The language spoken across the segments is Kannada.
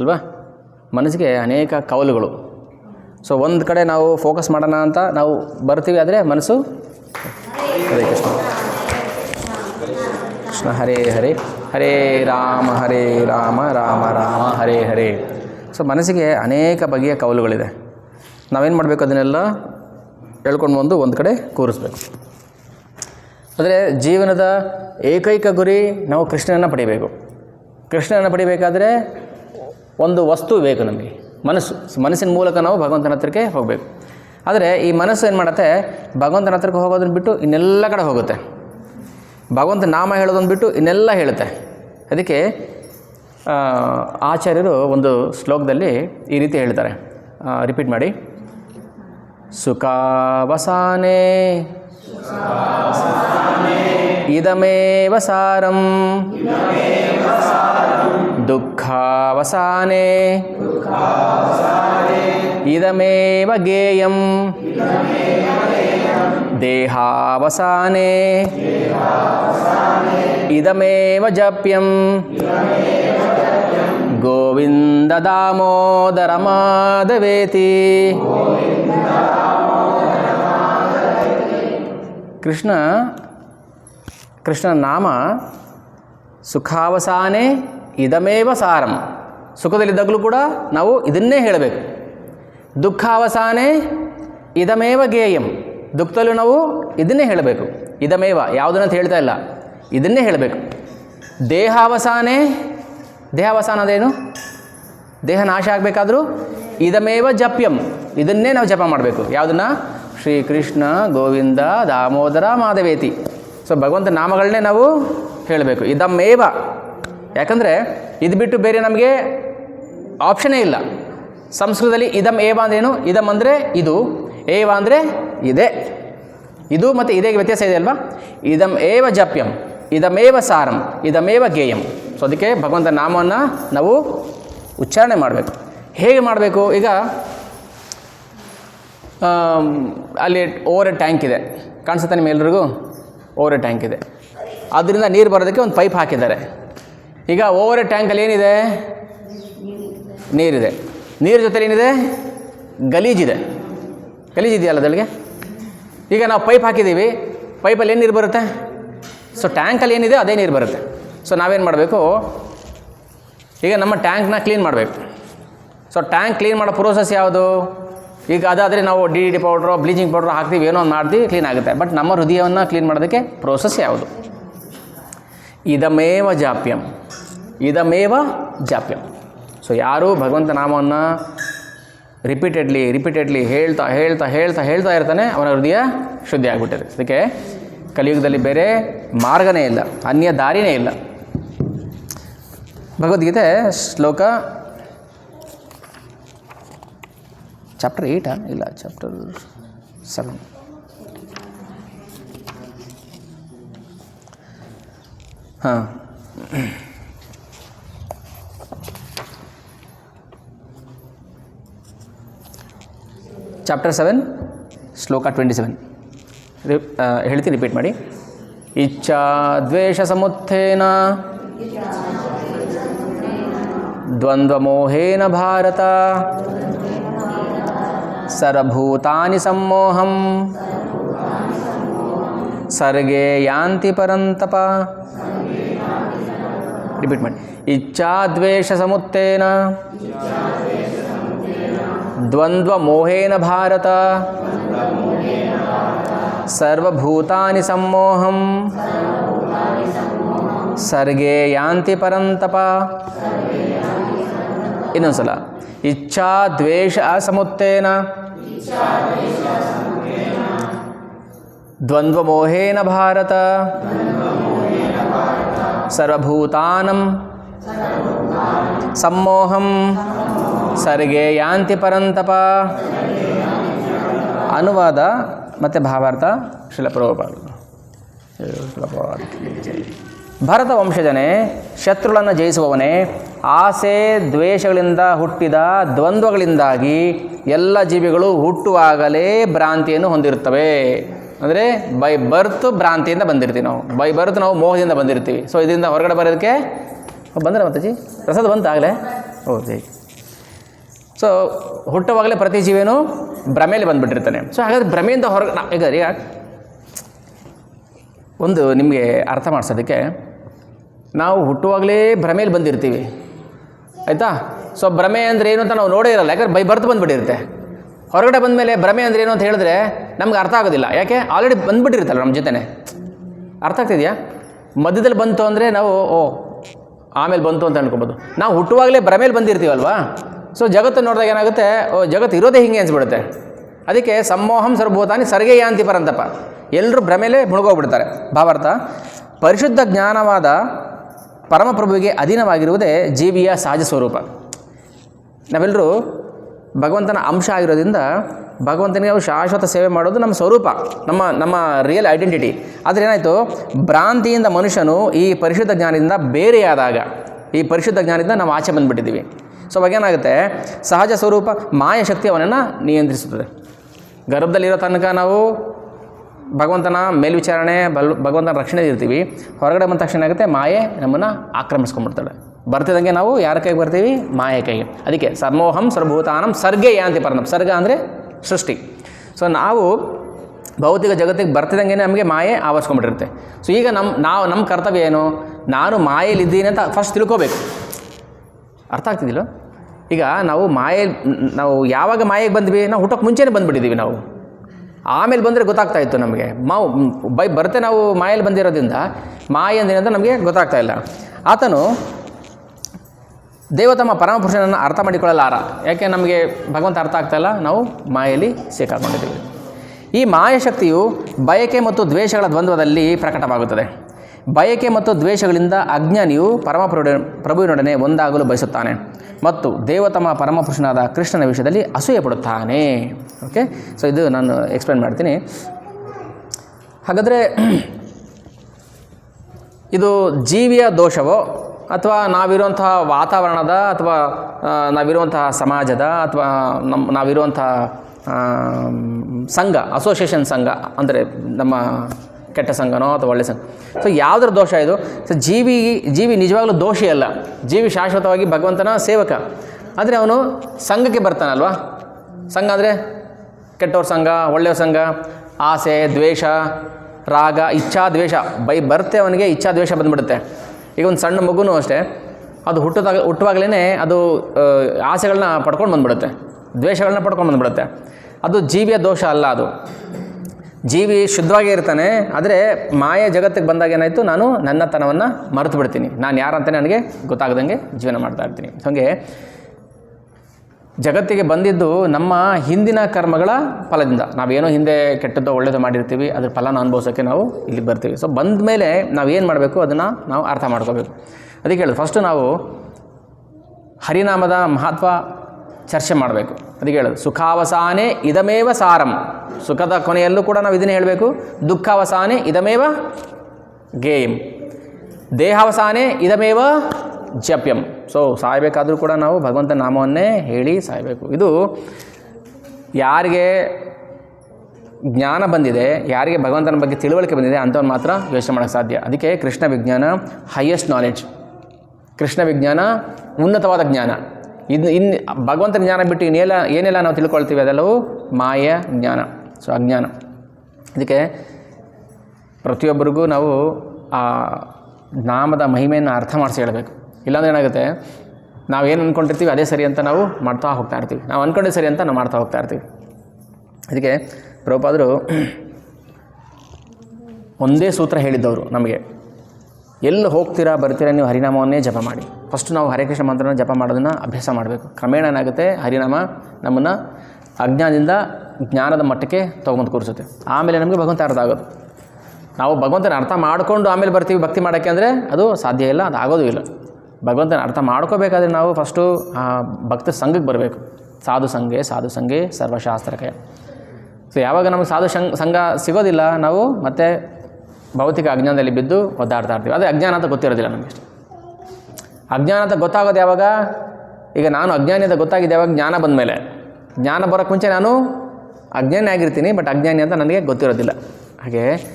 ಅಲ್ವಾ? ಮನಸ್ಸಿಗೆ ಅನೇಕ ಕವಲುಗಳು. ಸೊ ಒಂದು ಕಡೆ ನಾವು ಫೋಕಸ್ ಮಾಡೋಣ ಅಂತ ನಾವು ಬರ್ತೀವಿ, ಆದರೆ ಮನಸ್ಸು ಹರೇ ಕೃಷ್ಣ. ಕೃಷ್ಣ ಹರೇ ಹರೇ. ಹರೇ ರಾಮ ಹರೇ ರಾಮ ರಾಮ ರಾಮ, ಹರೇ ಹರೇ. ಸೊ ಮನಸ್ಸಿಗೆ ಅನೇಕ ಬಗೆಯ ಕವಲುಗಳಿದೆ. ನಾವೇನು ಮಾಡಬೇಕು ಅದನ್ನೆಲ್ಲ? ಹೇಳ್ಕೊಂಡು ಬಂದು ಒಂದು ಕಡೆ ಕೂರಿಸ್ಬೇಕು. ಆದರೆ ಜೀವನದ ಏಕೈಕ ಗುರಿ ನಾವು ಕೃಷ್ಣನನ್ನು ಪಡಿಬೇಕು. ಕೃಷ್ಣನನ್ನು ಪಡಿಬೇಕಾದ್ರೆ ಒಂದು ವಸ್ತು ಬೇಕು ನಮಗೆ. ಮನಸ್ಸು ಮನಸ್ಸಿನ ಮೂಲಕ ನಾವು ಭಗವಂತನ ಹತ್ರಕ್ಕೆ ಹೋಗಬೇಕು. ಆದರೆ ಈ ಮನಸ್ಸು ಏನು ಮಾಡುತ್ತೆ? ಭಗವಂತನ ಹತ್ರಕ್ಕೆ ಹೋಗೋದನ್ನು ಬಿಟ್ಟು ಇನ್ನೆಲ್ಲ ಕಡೆ ಹೋಗುತ್ತೆ. ಭಗವಂತ ನಾಮ ಹೇಳೋದನ್ನು ಬಿಟ್ಟು ಇನ್ನೆಲ್ಲ ಹೇಳುತ್ತೆ. ಅದಕ್ಕೆ ಆಚಾರ್ಯರು ಒಂದು ಶ್ಲೋಕದಲ್ಲಿ ಈ ರೀತಿ ಹೇಳ್ತಾರೆ. ರಿಪೀಟ್ ಮಾಡಿ. ಸುಖಾವಸಾನೆ. ಇದಮೇವ ಸಾರಂ. ದುಃಖಾವಸಾನೆ. ಇದಮೇವ ಗೇಯಂ. ದೇಹಾವಸಾನೆ. ಇದಮೇವ ಜಪ್ಯಂ. ಗೋವಿಂದ ದಾಮೋದರ ಮಾಧವೇತಿ. ಕೃಷ್ಣ ಕೃಷ್ಣನ ನಾಮ ಸುಖಾವಸಾನೆ ಇದಮೇವ ಸಾರಂ. ಸುಖದಲ್ಲಿದ್ದಾಗಲೂ ಕೂಡ ನಾವು ಇದನ್ನೇ ಹೇಳಬೇಕು. ದುಃಖಾವಸಾನೆ ಇದಮೇವ ಗೇಯಂ. ದುಃಖದಲ್ಲೂ ನಾವು ಇದನ್ನೇ ಹೇಳಬೇಕು. ಇದಮೇವ ಯಾವುದನ್ನಂತ ಹೇಳ್ತಾ ಇಲ್ಲ. ಇದನ್ನೇ ಹೇಳಬೇಕು. ದೇಹಾವಸಾನೆ, ದೇಹಾವಸಾನ ಅದೇನು ದೇಹ ನಾಶ ಆಗಬೇಕಾದ್ರೂ ಇದಮೇವ ಜಪ್ಯಂ. ಇದನ್ನೇ ನಾವು ಜಪ ಮಾಡಬೇಕು. ಯಾವುದನ್ನು? ಶ್ರೀ ಕೃಷ್ಣ ಗೋವಿಂದ ದಾಮೋದರ ಮಾಧವೇತಿ. ಸೊ ಭಗವಂತ ನಾಮಗಳನ್ನೇ ನಾವು ಹೇಳಬೇಕು. ಇದಮೇವ ಯಾಕಂದರೆ ಇದು ಬಿಟ್ಟು ಬೇರೆ ನಮಗೆ ಆಪ್ಷನೇ ಇಲ್ಲ. ಸಂಸ್ಕೃತದಲ್ಲಿ ಇದಂ ಏವ ಅಂದ್ರೇನು ಇದಂ ಅಂದರೆ ಇದು, ಏವ ಅಂದರೆ ಇದೆ. ಇದು ಮತ್ತು ಇದೇ ವ್ಯತ್ಯಾಸ ಇದೆ ಅಲ್ವಾ? ಇದಂ ಏವ ಜಪ್ಯಂ ಇದಮೇವ ಸಾರಂ ಇದಮೇವ ಗೇಯಂ. ಸೊ ಅದಕ್ಕೆ ಭಗವಂತ ನಾಮವನ್ನು ನಾವು ಉಚ್ಚಾರಣೆ ಮಾಡಬೇಕು. ಹೇಗೆ ಮಾಡಬೇಕು? ಈಗ ಅಲ್ಲಿ ಓವರ್ ಟ್ಯಾಂಕ್ ಇದೆ. ಕಾಣಿಸುತ್ತೆ ನಿಮ್ಮೆಲ್ಲರಿಗೂ ಓವರ್ ಟ್ಯಾಂಕ್ ಇದೆ. ಅದರಿಂದ ನೀರು ಬರೋದಕ್ಕೆ ಒಂದು ಪೈಪ್ ಹಾಕಿದ್ದಾರೆ. ಈಗ ಓವರ್ ಟ್ಯಾಂಕಲ್ಲಿ ಏನಿದೆ? ನೀರಿದೆ. ನೀರು ಜೊತೆಲಿ ಏನಿದೆ? ಗಲೀಜಿದೆ. ಗಲೀಜಿದೆಯಲ್ಲ ಅದಳಿಗೆ ಈಗ ನಾವು ಪೈಪ್ ಹಾಕಿದ್ದೀವಿ. ಪೈಪಲ್ಲಿ ಏನು ನೀರು ಬರುತ್ತೆ? ಸೊ ಟ್ಯಾಂಕಲ್ಲಿ ಏನಿದೆ, ಅದೇ ನೀರು ಬರುತ್ತೆ. ಸೊ ನಾವೇನು ಮಾಡಬೇಕು? ಈಗ ನಮ್ಮ ಟ್ಯಾಂಕ್ನ ಕ್ಲೀನ್ ಮಾಡಬೇಕು. ಸೊ ಟ್ಯಾಂಕ್ ಕ್ಲೀನ್ ಮಾಡೋ ಪ್ರೋಸೆಸ್ ಯಾವುದು? ಈಗ ಅದಾದರೆ ನಾವು D D powder bleaching powder ಹಾಕ್ತೀವಿ, ಏನೋ ಒಂದು ಮಾಡ್ತೀವಿ ಕ್ಲೀನ್ ಆಗುತ್ತೆ. ಬಟ್ ನಮ್ಮ ಹೃದಯವನ್ನು ಕ್ಲೀನ್ ಮಾಡೋದಕ್ಕೆ ಪ್ರೋಸೆಸ್ ಯಾವುದು? ಇದಮೇವ ಜಾಪ್ಯಂ. ಇದಮೇವ ಜಾಪ್ಯಂ. ಸೊ ಯಾರು ಭಗವಂತ ನಾಮವನ್ನು ರಿಪೀಟೆಡ್ಲಿ ರಿಪೀಟೆಡ್ಲಿ ಹೇಳ್ತಾ ಹೇಳ್ತಾ ಹೇಳ್ತಾ ಹೇಳ್ತಾ ಇರ್ತಾನೆ, ಅವನ ಹೃದಯ ಶುದ್ಧಿ ಆಗಿಬಿಟ್ಟಿದೆ. ಅದಕ್ಕೆ ಕಲಿಯುಗದಲ್ಲಿ ಬೇರೆ ಮಾರ್ಗನೇ ಇಲ್ಲ, ಅನ್ಯ ದಾರಿನೇ ಇಲ್ಲ. ಭಗವದ್ಗೀತೆ ಶ್ಲೋಕ ಚಾಪ್ಟರ್ ಏಯ್ಟಾ ಇಲ್ಲ ಚಾಪ್ಟರ್ ಸೆವೆನ್ ಹಾಂ. ಚಾಪ್ಟರ್ ಸೆವೆನ್ ಶ್ಲೋಕ ಟ್ವೆಂಟಿ ಸೆವೆನ್ ಹೇಳ್ತೀನಿ ರಿಪೀಟ್ ಮಾಡಿ. ಇಚ್ಛಾ ದ್ವೇಷ ಸಮುತ್ಥೇನ ದ್ವಂದ್ವಮೋಹೇನ ಭಾರತ, ಸರ್ವಭೂತಾನಿ ಸಮ್ಮೋಹಂ, ಸರ್ಗೇ ಯಾಂತಿ ಪರಂತಪ. ರಿಪೀಟ್ ಮಾಡಿ. ಇಚ್ಛಾ ದ್ವೇಷ ಸಮುತ್ತೇನ ದ್ವಂದ್ವ ಮೋಹೇನ ಭಾರತ ಸರ್ವಭೂತಾನಿ ಸಮ್ಮೋಹಂ ಸರ್ಗೇ ಯಾಂತಿ ಪರಂತಪ ಇನ್ನೊಂದ್ಸಲ ಇಚ್ಛಾ ದ್ವೇಷ ಸಮುತ್ತೇನ ದ್ವಂದ್ವಮೋಹೇನ ಭಾರತ। ಸರ್ವಭೂತಾನಂ। ಸಮ್ಮೋಹಂ। ಸರ್ಗೇ ಯಾಂತಿ ಪರಂತಪ. ಅನುವಾದ ಮತ್ತು ಭಾವಾರ್ಥ ಶಿಲಪ್ರಭುಪಾದ. ಭರತ ವಂಶಜನೇ ಶತ್ರುಗಳನ್ನು ಜಯಿಸುವವನೇ ಆಸೆ ದ್ವೇಷಗಳಿಂದ ಹುಟ್ಟಿದ ದ್ವಂದ್ವಗಳಿಂದಾಗಿ ಎಲ್ಲ ಜೀವಿಗಳು ಹುಟ್ಟುವಾಗಲೇ ಭ್ರಾಂತಿಯನ್ನು ಹೊಂದಿರುತ್ತವೆ. ಅಂದರೆ ಬೈ ಬರ್ತ್ ಭ್ರಾಂತಿಯಿಂದ ಬಂದಿರ್ತೀವಿ ನಾವು. ಬೈ ಬರ್ತ್ ನಾವು ಮೋಹದಿಂದ ಬಂದಿರ್ತೀವಿ. ಸೊ ಇದರಿಂದ ಹೊರಗಡೆ ಬರೋದಕ್ಕೆ ಬಂದ್ರೆ ಮತ್ತಜಿ ಪ್ರಸಾದ ಬಂತು ಆಗಲೇ? ಓಕೆ ಸೊ ಹುಟ್ಟುವಾಗಲೇ ಪ್ರತಿ ಜೀವಿಯೂ ಭ್ರಮೆಯಲ್ಲಿ ಬಂದುಬಿಟ್ಟಿರ್ತಾನೆ. ಸೊ ಹಾಗಾದ್ರೆ ಭ್ರಮೆಯಿಂದ ಹೊರಗೆ ನಾವು ಈಗ ಈಗ ಒಂದು ನಿಮಗೆ ಅರ್ಥ ಮಾಡಿಸೋದಕ್ಕೆ ನಾವು ಹುಟ್ಟುವಾಗಲೇ ಭ್ರಮೆಯಲ್ಲಿ ಬಂದಿರ್ತೀವಿ. ಆಯಿತಾ? ಸೊ ಭ್ರಮೆ ಅಂದರೆ ಏನು ಅಂತ ನಾವು ನೋಡೇ ಇರಲ್ಲ. ಯಾಕಂದ್ರೆ ಬೈ ಬರ್ತು ಬಂದುಬಿಟ್ಟಿರುತ್ತೆ. ಹೊರಗಡೆ ಬಂದ ಮೇಲೆ ಭ್ರಮೆ ಅಂದರೆ ಏನು ಅಂತ ಹೇಳಿದ್ರೆ ನಮ್ಗೆ ಅರ್ಥ ಆಗೋದಿಲ್ಲ. ಯಾಕೆ? ಆಲ್ರೆಡಿ ಬಂದುಬಿಟ್ಟಿರ್ತಲ್ಲ ನಮ್ಮ ಜೊತೆನೆ. ಅರ್ಥ ಆಗ್ತಿದೆಯಾ? ಮಧ್ಯದಲ್ಲಿ ಬಂತು ಅಂದರೆ ನಾವು, ಓ, ಆಮೇಲೆ ಬಂತು ಅಂತ ಅನ್ಕೊಬೋದು. ನಾವು ಹುಟ್ಟುವಾಗಲೇ ಭ್ರಮೇಲಿ ಬಂದಿರ್ತೀವಲ್ವಾ? ಸೊ ಜಗತ್ತು ನೋಡಿದಾಗ ಏನಾಗುತ್ತೆ? ಓ, ಜಗತ್ತು ಇರೋದೇ ಹಿಂಗೆ ಅನ್ಸ್ಬಿಡುತ್ತೆ. ಅದಕ್ಕೆ ಸಮ್ಮೋಹಂ ಸರ್ಭೂತಾನಿ ಸರ್ಗೆ ಯಾಂತಿ ಪರಂತಪ. ಎಲ್ಲರೂ ಭ್ರಮೇಲೆ ಮುಳುಗೋಗ್ಬಿಡ್ತಾರೆ. ಭಾವಾರ್ಥ, ಪರಿಶುದ್ಧ ಜ್ಞಾನವಾದ ಪರಮಪ್ರಭುವಿಗೆ ಅಧೀನವಾಗಿರುವುದೇ ಜೀವಿಯ ಸಹಜ ಸ್ವರೂಪ. ನಾವೆಲ್ಲರೂ ಭಗವಂತನ ಅಂಶ ಆಗಿರೋದ್ರಿಂದ ಭಗವಂತನಿಗೆ ನಾವು ಶಾಶ್ವತ ಸೇವೆ ಮಾಡೋದು ನಮ್ಮ ಸ್ವರೂಪ, ನಮ್ಮ ನಮ್ಮ ರಿಯಲ್ ಐಡೆಂಟಿಟಿ ಆದರೆ ಏನಾಯಿತು? ಭ್ರಾಂತಿಯಿಂದ ಮನುಷ್ಯನು ಈ ಪರಿಶುದ್ಧ ಜ್ಞಾನದಿಂದ ಬೇರೆಯಾದಾಗ, ಈ ಪರಿಶುದ್ಧ ಜ್ಞಾನದಿಂದ ನಾವು ಆಚೆ ಬಂದುಬಿಟ್ಟಿದ್ದೀವಿ. ಸೊ ಅವಾಗ ಏನಾಗುತ್ತೆ? ಸಹಜ ಸ್ವರೂಪ ಮಾಯಶಕ್ತಿ ಅವನನ್ನು ನಿಯಂತ್ರಿಸುತ್ತದೆ. ಗರ್ಭದಲ್ಲಿರೋ ತನಕ ನಾವು ಭಗವಂತನ ಮೇಲ್ವಿಚಾರಣೆ, ಬಲ್, ಭಗವಂತನ ರಕ್ಷಣೆ ಇರ್ತೀವಿ. ಹೊರಗಡೆ ಬಂದ ತಕ್ಷಣ ಏನಾಗುತ್ತೆ? ಮಾಯೆ ನಮ್ಮನ್ನು ಆಕ್ರಮಿಸ್ಕೊಂಡ್ಬಿಡ್ತಾಳೆ ಬರ್ತಿದ್ದಂಗೆ ನಾವು ಯಾರ ಕೈಗೆ ಬರ್ತೀವಿ? ಮಾಯೆ ಕೈಗೆ. ಅದಕ್ಕೆ ಸರ್ಮೋಹಂ ಸರ್ಭೂತಾನಂ ಸರ್ಗೆ ಯಾಂತಿ ಸರ್ಗ ಅಂದರೆ ಸೃಷ್ಟಿ. ಸೊ ನಾವು ಭೌತಿಕ ಜಗತ್ತಿಗೆ ಬರ್ತಿದ್ದಂಗೆ ನಮಗೆ ಮಾಯೆ ಆವರಿಸ್ಕೊಂಡ್ಬಿಟ್ಟಿರುತ್ತೆ. ಸೊ ಈಗ ನಮ್ಮ ನಾವು ನಮ್ಮ ಕರ್ತವ್ಯ ಏನು? ನಾನು ಮಾಯೆಯಲ್ಲಿದ್ದೀನಿ ಅಂತ ಫಸ್ಟ್ ತಿಳ್ಕೋಬೇಕು. ಅರ್ಥ ಆಗ್ತಿದ್ದಿಲ್ಲ ಈಗ ನಾವು ಮಾಯೆ, ನಾವು ಯಾವಾಗ ಮಾಯೆಗೆ ಬಂದ್ವಿ? ನಾವು ಹುಟ್ಟೋಕೆ ಮುಂಚೆನೇ ಬಂದುಬಿಟ್ಟಿದ್ದೀವಿ ನಾವು. ಆಮೇಲೆ ಬಂದರೆ ಗೊತ್ತಾಗ್ತಾ ಇತ್ತು ನಮಗೆ. ಮಾವು, ಬೈ, ಬರುತ್ತೆ ನಾವು ಮಾಯಲ್ಲಿ ಬಂದಿರೋದ್ರಿಂದ. ಮಾಯೆ ನಮಗೆ ಗೊತ್ತಾಗ್ತಾ ಇಲ್ಲ. ಆತನು ದೇವತಮ್ಮ ಪರಮಪುರುಷನನ್ನು ಅರ್ಥ ಮಾಡಿಕೊಳ್ಳಲಾರ ಯಾಕೆ ನಮಗೆ ಭಗವಂತ ಅರ್ಥ ಆಗ್ತಾಯಿಲ್ಲ ನಾವು ಮಾಯಲ್ಲಿ ಸಿಕ್ಕಾಕೊಂಡಿದ್ದೀವಿ ಈ ಮಾಯಶಕ್ತಿಯು ಬಯಕೆ ಮತ್ತು ದ್ವೇಷಗಳ ದ್ವಂದ್ವದಲ್ಲಿ ಪ್ರಕಟವಾಗುತ್ತದೆ. ಬಯಕೆ ಮತ್ತು ದ್ವೇಷಗಳಿಂದ ಅಜ್ಞಾನಿಯು ಪರಮ ಪ್ರಭುವಿನೊಡನೆ ಒಂದಾಗಲು ಬಯಸುತ್ತಾನೆ ಮತ್ತು ದೇವತಮ ಪರಮಪುರುಷನಾದ ಕೃಷ್ಣನ ವಿಷಯದಲ್ಲಿ ಅಸೂಯೆ ಪಡುತ್ತಾನೆ ಓಕೆ ಸೊ ಇದು ನಾನು ಎಕ್ಸ್ಪ್ಲೇನ್ ಮಾಡ್ತೀನಿ. ಹಾಗಾದರೆ, ಇದು ಜೀವಿಯ ದೋಷವೋ, ಅಥವಾ ನಾವಿರುವಂತಹ ವಾತಾವರಣದ, ಅಥವಾ ನಾವಿರುವಂತಹ ಸಮಾಜದ, ಅಥವಾ ನಮ್ಮ ನಾವಿರುವಂತಹ ಸಂಘ ಅಸೋಸಿಯೇಷನ್ ಸಂಘ, ಅಂದರೆ ನಮ್ಮ ಕೆಟ್ಟ ಸಂಘನೋ ಅಥವಾ ಒಳ್ಳೆ ಸಂಘ. ಸೊ ಯಾವುದರ ದೋಷ ಇದು? ಸೊ ಜೀವಿ ಜೀವಿ ನಿಜವಾಗ್ಲೂ ದೋಷಿ ಅಲ್ಲ. ಜೀವಿ ಶಾಶ್ವತವಾಗಿ ಭಗವಂತನ ಸೇವಕ. ಆದರೆ ಅವನು ಸಂಘಕ್ಕೆ ಬರ್ತಾನಲ್ವಾ? ಸಂಘ ಅಂದರೆ ಕೆಟ್ಟವ್ರ ಸಂಘ, ಒಳ್ಳೆಯವ್ರ ಸಂಘ, ಆಸೆ, ದ್ವೇಷ, ರಾಗ, ಇಚ್ಛಾ, ದ್ವೇಷ. ಬೈ ಬರ್ತೆ ಅವನಿಗೆ ಇಚ್ಛಾ, ದ್ವೇಷ ಬಂದ್ಬಿಡುತ್ತೆ. ಈಗ ಒಂದು ಸಣ್ಣ ಮಗುನೂ ಅಷ್ಟೇ, ಅದು ಹುಟ್ಟದಾಗ ಹುಟ್ಟುವಾಗಲೇ ಅದು ಆಸೆಗಳನ್ನ ಪಡ್ಕೊಂಡು ಬಂದ್ಬಿಡುತ್ತೆ. ದ್ವೇಷಗಳನ್ನ ಪಡ್ಕೊಂಡು ಬಂದ್ಬಿಡುತ್ತೆ. ಅದು ಜೀವಿಯ ದೋಷ ಅಲ್ಲ ಅದು. ಜೀವಿ ಶುದ್ಧವಾಗೇ ಇರ್ತಾನೆ, ಆದರೆ ಮಾಯ ಜಗತ್ತಿಗೆ ಬಂದಾಗ ಏನಾಯಿತು? ನಾನು ನನ್ನತನವನ್ನು ಮರೆತು ಬಿಡ್ತೀನಿ ನಾನು ಯಾರಂತ ನನಗೆ ಗೊತ್ತಾಗದಂಗೆ ಜೀವನ ಮಾಡ್ತಾ ಇರ್ತೀನಿ. ಹಾಗೆ ಜಗತ್ತಿಗೆ ಬಂದಿದ್ದು ನಮ್ಮ ಹಿಂದಿನ ಕರ್ಮಗಳ ಫಲದಿಂದ. ನಾವೇನೋ ಹಿಂದೆ ಕೆಟ್ಟದ್ದು ಒಳ್ಳೆಯದು ಮಾಡಿರ್ತೀವಿ, ಅದ್ರ ಫಲನ ಅನುಭವಿಸೋಕ್ಕೆ ನಾವು ಇಲ್ಲಿ ಬರ್ತೀವಿ. ಸೊ ಬಂದ ಮೇಲೆ ನಾವು ಏನು ಮಾಡಬೇಕು? ಅದನ್ನು ನಾವು ಅರ್ಥ ಮಾಡ್ಕೋಬೇಕು. ಅದಕ್ಕೆ ಹೇಳೋದು ಫಸ್ಟು ನಾವು ಹರಿನಾಮದ ಮಹತ್ವ ಚರ್ಚೆ ಮಾಡಬೇಕು. ಅದಕ್ಕೆ ಹೇಳೋದು. ಸುಖಾವಸಾನೆ ಇದಮೇವ ಸಾರಂ. ಸುಖದ ಕೊನೆಯಲ್ಲೂ ಕೂಡ ನಾವು ಇದನ್ನೇ ಹೇಳಬೇಕು. ದುಃಖಾವಸಾನೆ ಇದಮೇವ ಗೇಯಂ. ದೇಹಾವಸಾನೆ ಇದಮೇವ ಜಪ್ಯಂ. ಸೊ ಸಾಯಬೇಕಾದರೂ ಕೂಡ ನಾವು ಭಗವಂತನ ನಾಮವನ್ನೇ ಹೇಳಿ ಸಾಯಬೇಕು. ಇದು ಯಾರಿಗೆ ಜ್ಞಾನ ಬಂದಿದೆ, ಯಾರಿಗೆ ಭಗವಂತನ ಬಗ್ಗೆ ತಿಳುವಳಿಕೆ ಬಂದಿದೆ ಅಂಥವ್ರು ಮಾತ್ರ ಯೋಚನೆ ಮಾಡೋಕ್ಕೆ ಸಾಧ್ಯ. ಅದಕ್ಕೆ ಕೃಷ್ಣ ವಿಜ್ಞಾನ ಹೈಯೆಸ್ಟ್ ನಾಲೆಡ್ಜ್ ಕೃಷ್ಣ ವಿಜ್ಞಾನ ಉನ್ನತವಾದ ಜ್ಞಾನ. ಇದು ಇನ್ನು ಭಗವಂತನ ಜ್ಞಾನ ಬಿಟ್ಟು ಇನ್ನೆಲ್ಲ ಏನೆಲ್ಲ ನಾವು ತಿಳ್ಕೊಳ್ತೀವಿ ಅದೆಲ್ಲವೂ ಮಾಯ, ಜ್ಞಾನ. ಸೊ ಅಜ್ಞಾನ. ಇದಕ್ಕೆ ಪ್ರತಿಯೊಬ್ಬರಿಗೂ ನಾವು ಆ ನಾಮದ ಮಹಿಮೆಯನ್ನು ಅರ್ಥ ಮಾಡಿಸಿ ಹೇಳಬೇಕು. ಇಲ್ಲಾಂದ್ರೆ ಏನಾಗುತ್ತೆ? ನಾವು ಏನು ಅಂದ್ಕೊಂಡಿರ್ತೀವಿ ಅದೇ ಸರಿ ಅಂತ ನಾವು ಮಾಡ್ತಾ ಹೋಗ್ತಾ ಇರ್ತೀವಿ. ನಾವು ಅಂದ್ಕೊಂಡೇ ಸರಿ ಅಂತ ನಾವು ಮಾಡ್ತಾ ಹೋಗ್ತಾ ಇರ್ತೀವಿ. ಅದಕ್ಕೆ ಪ್ರಭುಪಾದರು ಒಂದೇ ಸೂತ್ರ ಹೇಳಿದ್ದವರು ನಮಗೆ. ಎಲ್ಲಿ ಹೋಗ್ತೀರಾ, ಬರ್ತೀರಾ, ನೀವು ಹರಿನಾಮವನ್ನೇ ಜಪ ಮಾಡಿ. ಫಸ್ಟ್ ನಾವು ಹರೇ ಕೃಷ್ಣ ಮಂತ್ರನ ಜಪ ಮಾಡೋದನ್ನು ಅಭ್ಯಾಸ ಮಾಡಬೇಕು. ಕ್ರಮೇಣ ಏನಾಗುತ್ತೆ, ಹರಿನಾಮ ನಮ್ಮನ್ನು ಅಜ್ಞಾನದಿಂದ ಜ್ಞಾನದ ಮಟ್ಟಕ್ಕೆ ತೊಗೊಂಬಂದು ಕೂರಿಸುತ್ತೆ. ಆಮೇಲೆ ನಮಗೆ ಭಗವಂತ ಅರ್ಥ ಆಗೋದು. ನಾವು ಭಗವಂತನ ಅರ್ಥ ಮಾಡಿಕೊಂಡು ಆಮೇಲೆ ಬರ್ತೀವಿ ಭಕ್ತಿ ಮಾಡೋಕ್ಕೆ ಅಂದರೆ ಅದು ಸಾಧ್ಯ ಇಲ್ಲ, ಅದು ಆಗೋದು ಇಲ್ಲ. ಭಗವಂತನ ಅರ್ಥ ಮಾಡ್ಕೋಬೇಕಾದ್ರೆ ನಾವು ಫಸ್ಟು ಭಕ್ತ ಸಂಘಕ್ಕೆ ಬರಬೇಕು. ಸಾಧು ಸಂಘೆ ಸಾಧು ಸಂಘೆ, ಸರ್ವಶಾಸ್ತ್ರಕ್ಕೆ. ಸೊ ಯಾವಾಗ ನಮಗೆ ಸಾಧು ಸಂಘ ಸಿಗೋದಿಲ್ಲ, ನಾವು ಮತ್ತೆ ಭೌತಿಕ ಅಜ್ಞಾನದಲ್ಲಿ ಬಿದ್ದು ಒದ್ದಾಡ್ತಾ ಇರ್ತೀವಿ. ಅದೇ ಅಜ್ಞಾನ ಅಂತ ಗೊತ್ತಿರೋದಿಲ್ಲ ನಮಗೆ ಅಜ್ಞಾನ ಅಂತ ಗೊತ್ತಾಗೋದು ಯಾವಾಗ? ಈಗ ನಾನು ಅಜ್ಞಾನಿ ಅಂತ ಗೊತ್ತಾಗಿದೆ ಯಾವಾಗ? ಜ್ಞಾನ ಬಂದ ಮೇಲೆ ಜ್ಞಾನ ಬರೋಕ್ಕೆ ಮುಂಚೆ ನಾನು ಅಜ್ಞಾನಿ ಆಗಿರ್ತೀನಿ ಬಟ್ ಅಜ್ಞಾನಿ ಅಂತ ನನಗೆ ಗೊತ್ತಿರೋದಿಲ್ಲ. ಹಾಗೆ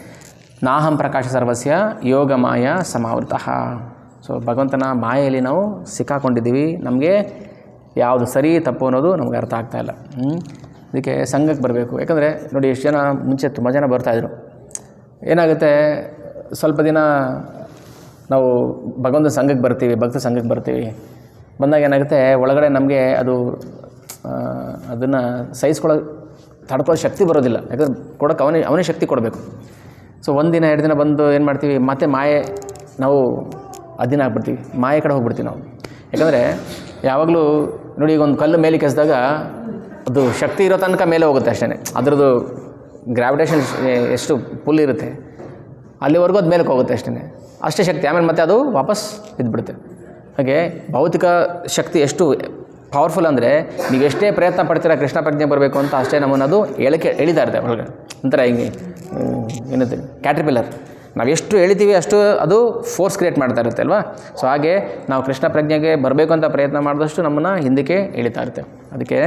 ನಾಹಂ ಪ್ರಕಾಶ ಸರ್ವಸ್ಯ ಯೋಗಮಾಯ ಸಮಾವೃತಃ. ಸೊ ಭಗವಂತನ ಮಾಯೆಯಲ್ಲಿ ನಾವು ಸಿಕ್ಕಾಕೊಂಡಿದ್ದೀವಿ. ನಮಗೆ ಯಾವುದು ಸರಿ ತಪ್ಪು ಅನ್ನೋದು ನಮಗೆ ಅರ್ಥ ಆಗ್ತಾ ಇಲ್ಲ. ಹ್ಮ್? ಅದಕ್ಕೆ ಸಂಘಕ್ಕೆ ಬರಬೇಕು. ಯಾಕಂದರೆ ನೋಡಿ, ಎಷ್ಟು ಜನ ಮುಂಚೆ ತುಂಬ ಜನ ಬರ್ತಾಯಿದ್ರು ಏನಾಗುತ್ತೆ? ಸ್ವಲ್ಪ ದಿನ ನಾವು ಭಗವಂತ ಸಂಘಕ್ಕೆ ಬರ್ತೀವಿ, ಭಕ್ತ ಸಂಘಕ್ಕೆ ಬರ್ತೀವಿ. ಬಂದಾಗ ಏನಾಗುತ್ತೆ? ಒಳಗಡೆ ನಮಗೆ ಅದು ಅದನ್ನು ಸಹಿಸ್ಕೊಳ್ಳೋ ತಡ್ಕೊಳ್ಳೋ ಶಕ್ತಿ ಬರೋದಿಲ್ಲ. ಯಾಕಂದ್ರೆ ಕೊಡೋಕೆ ಅವನೇ ಅವನೇ ಶಕ್ತಿ ಕೊಡಬೇಕು. ಸೊ ಒಂದಿನ ಎರಡು ದಿನ ಬಂದು ಏನು ಮಾಡ್ತೀವಿ? ಮತ್ತೆ ಮಾಯೆ, ನಾವು ಅದಿನ ಆಗ್ಬಿಡ್ತೀವಿ. ಮಾಯೆ ಕಡೆ ಹೋಗ್ಬಿಡ್ತೀವಿ ನಾವು. ಯಾಕಂದರೆ ಯಾವಾಗಲೂ ನೋಡಿ, ಈಗ ಒಂದು ಕಲ್ಲು ಮೇಲೆ ಕೆಸಿದಾಗ ಅದು ಶಕ್ತಿ ಇರೋ ತನಕ ಮೇಲೆ ಹೋಗುತ್ತೆ ಅಷ್ಟೇ ಅದರದ್ದು ಗ್ರಾವಿಟೇಷನ್ ಎಷ್ಟು ಪುಲ್ ಇರುತ್ತೆ, ಅಲ್ಲಿವರೆಗೂ ಅದು ಮೇಲಕ್ಕೆ ಹೋಗುತ್ತೆ ಅಷ್ಟೇ ಅಷ್ಟೇ ಶಕ್ತಿ, ಆಮೇಲೆ ಮತ್ತೆ ಅದು ವಾಪಸ್ ಬಿದ್ದುಬಿಡುತ್ತೆ ಹಾಗೆ ಭೌತಿಕ ಶಕ್ತಿ ಎಷ್ಟು ಪವರ್ಫುಲ್ ಅಂದರೆ, ನೀವು ಎಷ್ಟೇ ಪ್ರಯತ್ನ ಪಡ್ತೀರಾ ಕೃಷ್ಣ ಪ್ರಜ್ಞೆ ಬರಬೇಕು ಅಂತ ಅಷ್ಟೇ ನಮ್ಮನ್ನು ಅದು ಎಳಕೆ ಎಳಿತಾ ಇರುತ್ತೆ ಒಳಗೆ. ಒಂಥರ ಹಿಂಗೆ ಏನಂತೆ ಕ್ಯಾಟ್ರಿಪಿಲ್ಲರ್ ನಾವು ಎಷ್ಟು ಎಳಿತೀವಿ ಅಷ್ಟು ಅದು ಫೋರ್ಸ್ ಕ್ರಿಯೇಟ್ ಮಾಡ್ತಾ ಇರುತ್ತೆ ಅಲ್ವಾ? ಸೊ ಹಾಗೆ ನಾವು ಕೃಷ್ಣ ಪ್ರಜ್ಞೆಗೆ ಬರಬೇಕು ಅಂತ ಪ್ರಯತ್ನ ಮಾಡಿದಷ್ಟು ನಮ್ಮನ್ನು ಹಿಂದಕ್ಕೆ ಎಳಿತಾ ಇರುತ್ತೆ. ಅದಕ್ಕೆ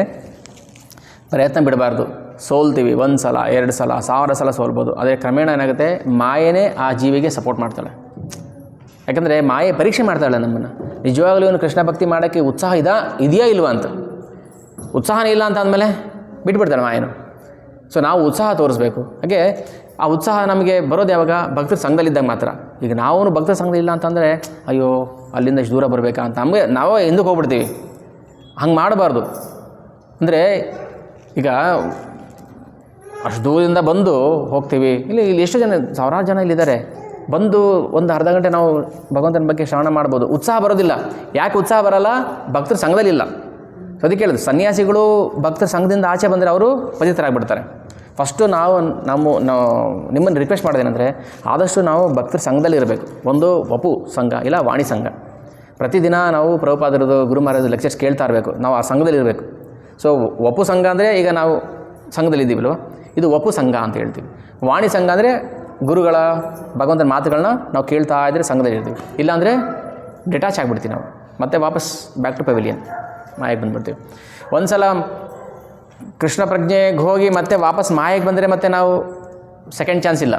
ಪ್ರಯತ್ನ ಬಿಡಬಾರ್ದು. ಸೋಲ್ತೀವಿ, ಒಂದು ಸಲ, ಎರಡು ಸಲ, ಸಾವಿರ ಸಲ ಸೋಲ್ಬೋದು. ಆದರೆ ಕ್ರಮೇಣ ಏನಾಗುತ್ತೆ? ಮಾಯೇನೇ ಆ ಜೀವಿಗೆ ಸಪೋರ್ಟ್ ಮಾಡ್ತಾಳೆ. ಯಾಕಂದರೆ ಮಾಯೆ ಪರೀಕ್ಷೆ ಮಾಡ್ತಾಳೆ ನಮ್ಮನ್ನು. ನಿಜವಾಗ್ಲೂ ಇವನು ಕೃಷ್ಣ ಭಕ್ತಿ ಮಾಡೋಕ್ಕೆ ಉತ್ಸಾಹ ಇದಾ, ಇದೆಯಾ ಇಲ್ವಾ ಅಂತ. ಉತ್ಸಾಹನೇ ಇಲ್ಲ ಅಂತ ಅಂದಮೇಲೆ ಬಿಟ್ಬಿಡ್ತಾಳೆ ಮಾಯನು. ಸೊ ನಾವು ಉತ್ಸಾಹ ತೋರಿಸ್ಬೇಕು. ಹಾಗೆ ಆ ಉತ್ಸಾಹ ನಮಗೆ ಬರೋದು ಯಾವಾಗ? ಭಕ್ತರ ಸಂಘದಲ್ಲಿದ್ದಾಗ ಮಾತ್ರ. ಈಗ ನಾವು ಭಕ್ತರ ಸಂಘದಲ್ಲಿ ಇಲ್ಲ ಅಂತಂದರೆ, ಅಯ್ಯೋ, ಅಲ್ಲಿಂದ ಇಷ್ಟು ದೂರ ಬರಬೇಕಾ ಅಂತ. ನಮಗೆ, ನಾವೇ ಹಿಂದಕ್ಕೆ ಹೋಗ್ಬಿಡ್ತೀವಿ. ಹಂಗೆ ಮಾಡಬಾರ್ದು. ಅಂದರೆ ಈಗ ಅಷ್ಟು ದೂರದಿಂದ ಬಂದು ಹೋಗ್ತೀವಿ. ಇಲ್ಲಿ ಇಲ್ಲಿ ಎಷ್ಟು ಜನ, ಸಾವಿರಾರು ಜನ ಇಲ್ಲಿದ್ದಾರೆ. ಬಂದು ಒಂದು ಅರ್ಧ ಗಂಟೆ ನಾವು ಭಗವಂತನ ಬಗ್ಗೆ ಶ್ರವಣ ಮಾಡ್ಬೋದು. ಉತ್ಸಾಹ ಬರೋದಿಲ್ಲ. ಯಾಕೆ ಉತ್ಸಾಹ ಬರಲ್ಲ? ಭಕ್ತರ ಸಂಘದಲ್ಲಿಲ್ಲ ಸೊ ಅದಕ್ಕೆ ಹೇಳಿದ್ರು ಸನ್ಯಾಸಿಗಳು ಭಕ್ತರ ಸಂಘದಿಂದ ಆಚೆ ಬಂದರೆ ಅವರು ಪತಿತರಾಗ್ಬಿಡ್ತಾರೆ ಫಸ್ಟು ನಾವು, ನಮ್ಮ, ನಾವು ನಿಮ್ಮನ್ನು ರಿಕ್ವೆಸ್ಟ್ ಮಾಡೋದೇನೆಂದರೆ, ಆದಷ್ಟು ನಾವು ಭಕ್ತರ ಸಂಘದಲ್ಲಿರಬೇಕು ಒಂದು ವಪು ಸಂಘ, ಇಲ್ಲ ವಾಣಿ ಸಂಘ. ಪ್ರತಿದಿನ ನಾವು ಪ್ರಭುಪಾದರದು, ಗುರು ಮಹಾರಾಜರು ಲೆಕ್ಚರ್ಸ್ ಕೇಳ್ತಾ ಇರಬೇಕು. ನಾವು ಆ ಸಂಘದಲ್ಲಿರಬೇಕು ಸೊ ವಪು ಸಂಘ ಅಂದರೆ ಈಗ ನಾವು ಸಂಘದಲ್ಲಿ ಇದ್ದೀವಲ್ವ ಇದು ವಪು ಸಂಘ ಅಂತ ಹೇಳ್ತೀವಿ. ವಾಣಿ ಸಂಘ ಅಂದರೆ ಗುರುಗಳ, ಭಗವಂತನ ಮಾತುಗಳನ್ನ ನಾವು ಕೇಳ್ತಾ ಇದ್ದರೆ ಸಂಘದಲ್ಲಿ ಇರ್ತೀವಿ. ಇಲ್ಲಾಂದರೆ ಡಿಟ್ಯಾಚ್ ಆಗಿಬಿಡ್ತೀವಿ ನಾವು. ಮತ್ತೆ ವಾಪಸ್ ಬ್ಯಾಕ್ ಟು ಪೆವಿಲಿಯನ್ ಮಾಯಕ್ಕೆ ಬಂದುಬಿಡ್ತೀವಿ. ಒಂದು ಸಲ ಕೃಷ್ಣ ಪ್ರಜ್ಞೆಗೆ ಹೋಗಿ ಮತ್ತೆ ವಾಪಸ್ ಮಾಯಕ್ಕೆ ಬಂದರೆ ಮತ್ತೆ ನಾವು ಸೆಕೆಂಡ್ ಚಾನ್ಸ್ ಇಲ್ಲ.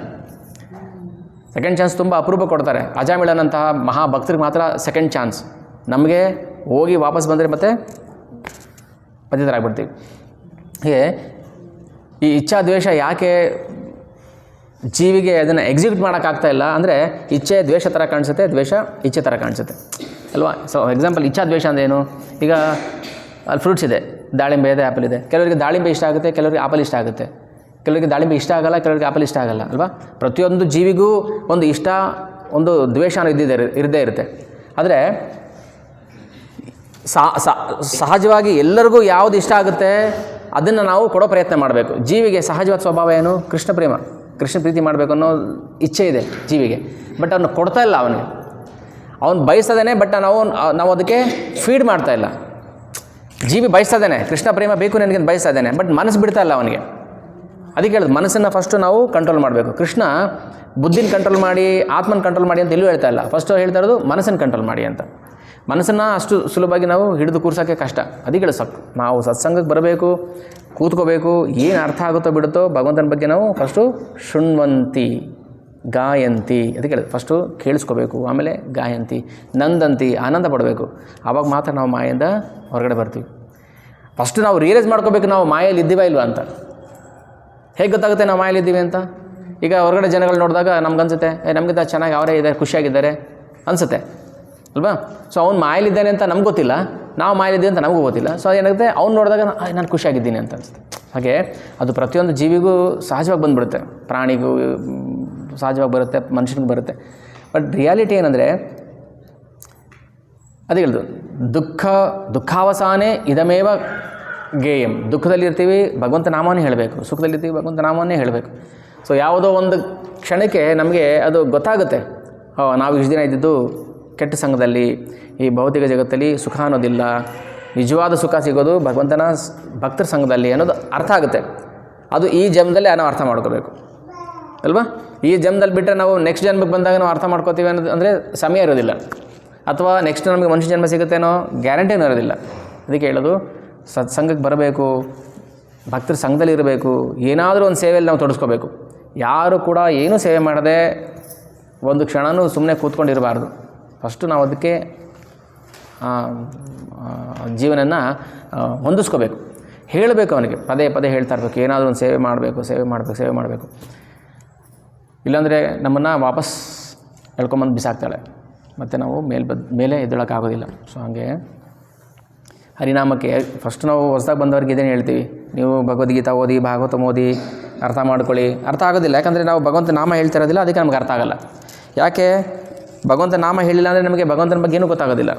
ಸೆಕೆಂಡ್ ಚಾನ್ಸ್ ತುಂಬ ಅಪರೂಪ ಕೊಡ್ತಾರೆ. ಅಜಾಮಿಳನಂತಹ ಮಹಾಭಕ್ತರಿಗೆ ಮಾತ್ರ ಸೆಕೆಂಡ್ ಚಾನ್ಸ್ ನಮಗೆ ಹೋಗಿ ವಾಪಸ್ ಬಂದರೆ ಮತ್ತೆ ಪತಿತರಾಗ್ಬಿಡ್ತೀವಿ. ಹೀಗೆ ಈ ಇಚ್ಛಾ ದ್ವೇಷ ಯಾಕೆ ಜೀವಿಗೆ ಅದನ್ನು ಎಕ್ಸಿಕ್ಯೂಟ್ ಮಾಡೋಕ್ಕಾಗ್ತಾ ಇಲ್ಲ ಅಂದರೆ ಇಚ್ಛೆ ದ್ವೇಷ ಥರ ಕಾಣಿಸುತ್ತೆ, ದ್ವೇಷ ಇಚ್ಛೆ ಥರ ಕಾಣಿಸುತ್ತೆ. ಅಲ್ವಾ? ಸೊ ಎಕ್ಸಾಂಪಲ್ ಇಚ್ಛಾ ದ್ವೇಷ ಅಂದ್ರೆ ಏನು? ಈಗ ಅಲ್ಲಿ ಫ್ರೂಟ್ಸ್ ಇದೆ, ದಾಳಿಂಬೆ ಇದೆ ಆ್ಯಪಲ್ ಇದೆ. ಕೆಲವರಿಗೆ ದಾಳಿಂಬೆ ಇಷ್ಟ ಆಗುತ್ತೆ, ಕೆಲವರಿಗೆ ಆಪಲ್ ಇಷ್ಟ ಆಗುತ್ತೆ. ಕೆಲವರಿಗೆ ದಾಳಿಂಬೆ ಇಷ್ಟ ಆಗಲ್ಲ, ಕೆಲವರಿಗೆ ಆಪಲ್ ಇಷ್ಟ ಆಗಲ್ಲ, ಅಲ್ವಾ? ಪ್ರತಿಯೊಂದು ಜೀವಿಗೂ ಒಂದು ಇಷ್ಟ, ಒಂದು ದ್ವೇಷ ಅನ್ನೋ ಇದ್ದಿದೆ ಇರದೇ ಇರುತ್ತೆ. ಆದರೆ ಸಹ- ಸಹ- ಸಹಜವಾಗಿ ಎಲ್ಲರಿಗೂ ಯಾವುದು ಇಷ್ಟ ಆಗುತ್ತೆ? ಅದನ್ನು ನಾವು ಕೊಡೋ ಪ್ರಯತ್ನ ಮಾಡಬೇಕು. ಜೀವಿಗೆ ಸಹಜವಾದ ಸ್ವಭಾವ ಏನು? ಕೃಷ್ಣ ಪ್ರೇಮ. ಕೃಷ್ಣ ಪ್ರೀತಿ ಮಾಡಬೇಕು ಅನ್ನೋ ಇಚ್ಛೆ ಇದೆ ಜೀವಿಗೆ. ಬಟ್ ಅವನು ಕೊಡ್ತಾ ಇಲ್ಲ ಅವನಿಗೆ. ಅವನು ಬಯಸ್ತದೇನೆ, ಬಟ್ ನಾವು ನಾವು ಅದಕ್ಕೆ ಫೀಡ್ ಮಾಡ್ತಾ ಇಲ್ಲ. ಜೀವಿ ಬಯಸ್ತಾ ಇದ್ದಾನೆ ಕೃಷ್ಣ ಪ್ರೇಮ ಬೇಕು ನನಗೆ ಅಂತ ಬಯಸ್ತಾ ಇದ್ದಾನೆ ಬಟ್ ಮನಸ್ಸು ಬಿಡ್ತಾ ಇಲ್ಲ ಅವನಿಗೆ. ಅದಕ್ಕೆ ಹೇಳೋದು, ಮನಸ್ಸನ್ನು ಫಸ್ಟು ನಾವು ಕಂಟ್ರೋಲ್ ಮಾಡಬೇಕು. ಕೃಷ್ಣ ಬುದ್ಧಿನ ಕಂಟ್ರೋಲ್ ಮಾಡಿ, ಆತ್ಮನ ಕಂಟ್ರೋಲ್ ಮಾಡಿ ಅಂತ ಎಲ್ಲೂ ಹೇಳ್ತಾ ಇಲ್ಲ. ಫಸ್ಟು ಹೇಳ್ತಾ ಇರೋದು, ಮನಸ್ಸನ್ನು ಕಂಟ್ರೋಲ್ ಮಾಡಿ ಅಂತ. ಮನಸ್ಸನ್ನು ಅಷ್ಟು ಸುಲಭವಾಗಿ ನಾವು ಹಿಡಿದು ಕೂರ್ಸೋಕ್ಕೆ ಕಷ್ಟ. ಅದಕ್ಕೆ ಸಾಕು. ನಾವು ಸತ್ಸಂಗಕ್ಕೆ ಬರಬೇಕು, ಕೂತ್ಕೋಬೇಕು, ಏನು ಅರ್ಥ ಆಗುತ್ತೋ ಬಿಡುತ್ತೋ ಭಗವಂತನ ಬಗ್ಗೆ ನಾವು ಫಸ್ಟು ಶೃಣ್ವಂತಿ, ಗಾಯಂತಿ ಅದಕ್ಕೆ ಹೇಳೋದು. ಫಸ್ಟು ಕೇಳಿಸ್ಕೋಬೇಕು, ಆಮೇಲೆ ಗಾಯಂತಿ, ನಂದಂತಿ, ಆನಂದ ಪಡಬೇಕು. ಆವಾಗ ಮಾತ್ರ ನಾವು ಮಾಯಿಂದ ಹೊರಗಡೆ ಬರ್ತೀವಿ. ಫಸ್ಟು ನಾವು ರಿಯಲೈಸ್ ಮಾಡ್ಕೋಬೇಕು ನಾವು ಮಾಯಲ್ಲಿ ಇದ್ದೀವ ಇಲ್ವಾ ಅಂತ. ಹೇಗೆ ಗೊತ್ತಾಗುತ್ತೆ ನಾವು ಮಾಯಲ್ಲಿದ್ದೀವಿ ಅಂತ? ಈಗ ಹೊರಗಡೆ ಜನಗಳು ನೋಡಿದಾಗ ನಮ್ಗನ್ಸುತ್ತೆ, ಏ, ನಮಗಿಂತ ಚೆನ್ನಾಗಿ ಅವರೇ ಇದ್ದಾರೆ, ಖುಷಿಯಾಗಿದ್ದಾರೆ. ಅನಿಸುತ್ತೆ. ಅಲ್ವಾ? ಸೊ ಅವ್ನು ಮಾಯಲಿದ್ದಾನೆ ಅಂತ ನಮ್ಗೆ ಗೊತ್ತಿಲ್ಲ. ನಾವು ಮಾಯಲಿದ್ದೀವಿ ಅಂತ ನಮಗೂ ಗೊತ್ತಿಲ್ಲ. ಸೊ ಏನಾಗುತ್ತೆ ಅವ್ನು ನೋಡಿದಾಗ ನಾನು ಖುಷಿಯಾಗಿದ್ದೀನಿ ಅಂತ ಅನಿಸುತ್ತೆ. ಹಾಗೆ ಅದು ಪ್ರತಿಯೊಂದು ಜೀವಿಗೂ ಸಹಜವಾಗಿ ಬಂದುಬಿಡುತ್ತೆ. ಪ್ರಾಣಿಗೂ ಸಹಜವಾಗಿ ಬರುತ್ತೆ, ಮನುಷ್ಯನಿಗೂ ಬರುತ್ತೆ. ಬಟ್ ರಿಯಾಲಿಟಿ ಏನಂದರೆ, ಅದೇ ಹೇಳಿದ್ರು ದುಃಖ, ದುಃಖಾವಸಾನೆ ಇದಮೇವ ಗೇಯಂ. ದುಃಖದಲ್ಲಿರ್ತೀವಿ ಭಗವಂತ ನಾಮವನ್ನೇ ಹೇಳಬೇಕು. ಸುಖದಲ್ಲಿರ್ತೀವಿ ಭಗವಂತ ನಾಮವನ್ನೇ ಹೇಳಬೇಕು. ಸೊ ಯಾವುದೋ ಒಂದು ಕ್ಷಣಕ್ಕೆ ನಮಗೆ ಅದು ಗೊತ್ತಾಗುತ್ತೆ. ನಾವು ಇಷ್ಟು ದಿನ ಇದ್ದಿದ್ದು ಕೆಟ್ಟ ಸಂಘದಲ್ಲಿ ಈ ಭೌತಿಕ ಜಗತ್ತಲ್ಲಿ ಸುಖ ಅನ್ನೋದಿಲ್ಲ. ನಿಜವಾದ ಸುಖ ಸಿಗೋದು ಭಗವಂತನ ಭಕ್ತರ ಸಂಘದಲ್ಲಿ ಅನ್ನೋದು ಅರ್ಥ ಆಗುತ್ತೆ. ಅದು ಈ ಜನ್ಮದಲ್ಲಿ ನಾವು ಅರ್ಥ ಮಾಡ್ಕೋಬೇಕು. ಅಲ್ವಾ? ಈ ಜನ್ಮದಲ್ಲಿ ಬಿಟ್ಟರೆ ನಾವು ನೆಕ್ಸ್ಟ್ ಜನ್ಮಕ್ಕೆ ಬಂದಾಗ ನಾವು ಅರ್ಥ ಮಾಡ್ಕೋತೀವಿ ಅನ್ನೋದು ಅಂದರೆ ಸಮಯ ಇರೋದಿಲ್ಲ. ಅಥವಾ ನೆಕ್ಸ್ಟ್ ನಮಗೆ ಮನುಷ್ಯ ಜನ್ಮ ಸಿಗುತ್ತೇನೋ ಗ್ಯಾರಂಟಿನೂ ಇರೋದಿಲ್ಲ. ಅದಕ್ಕೆ ಹೇಳೋದು, ಸತ್ಸಂಗಕ್ಕೆ ಬರಬೇಕು, ಭಕ್ತರ ಸಂಘದಲ್ಲಿ ಇರಬೇಕು, ಏನಾದರೂ ಒಂದು ಸೇವೆಯಲ್ಲಿ ನಾವು ತೊಡಸ್ಕೋಬೇಕು. ಯಾರು ಕೂಡ ಏನೂ ಸೇವೆ ಮಾಡದೆ ಒಂದು ಕ್ಷಣನೂ ಸುಮ್ಮನೆ ಕೂತ್ಕೊಂಡಿರಬಾರ್ದು. ಫಸ್ಟು ನಾವು ಅದಕ್ಕೆ ಜೀವನನ ಹೊಂದಿಸ್ಕೋಬೇಕು. ಹೇಳಬೇಕು ಅವನಿಗೆ. ಪದೇ ಪದೇ ಹೇಳ್ತಾ ಇರಬೇಕು. ಏನಾದರೂ ಒಂದು ಸೇವೆ ಮಾಡಬೇಕು ಸೇವೆ ಮಾಡಬೇಕು ಸೇವೆ ಮಾಡಬೇಕು. ಇಲ್ಲಾಂದರೆ ನಮ್ಮನ್ನು ವಾಪಸ್ ಎಳ್ಕೊಂಬಂದು ಬಿಸಾಕ್ತಾಳೆ. ಮತ್ತು ನಾವು ಮೇಲೆ ಬದ್, ಮೇಲೆ ಎದ್ದೇಳೋಕ್ಕಾಗೋದಿಲ್ಲ. ಸೊ ಹಾಗೆ ಹರಿನಾಮಕ್ಕೆ ಫಸ್ಟ್ ನಾವು ಹೊಸದಾಗಿ ಬಂದವ್ರಿಗೆ ಇದೇನು ಹೇಳ್ತೀವಿ? ನೀವು ಭಗವದ್ಗೀತಾ ಓದಿ, ಭಾಗವತ ಓದಿ, ಅರ್ಥ ಮಾಡ್ಕೊಳ್ಳಿ. ಅರ್ಥ ಆಗೋದಿಲ್ಲ. ಯಾಕಂದರೆ ನಾವು ಭಗವಂತ ನಾಮ ಹೇಳ್ತಾ ಇರೋದಿಲ್ಲ, ಅದಕ್ಕೆ ನಮ್ಗೆ ಅರ್ಥ ಆಗಲ್ಲ. ಯಾಕೆ? ಭಗವಂತ ನಾಮ ಹೇಳಿಲ್ಲ ಅಂದರೆ ನಮಗೆ ಭಗವಂತನ ಬಗ್ಗೆ ಏನೂ ಗೊತ್ತಾಗೋದಿಲ್ಲ.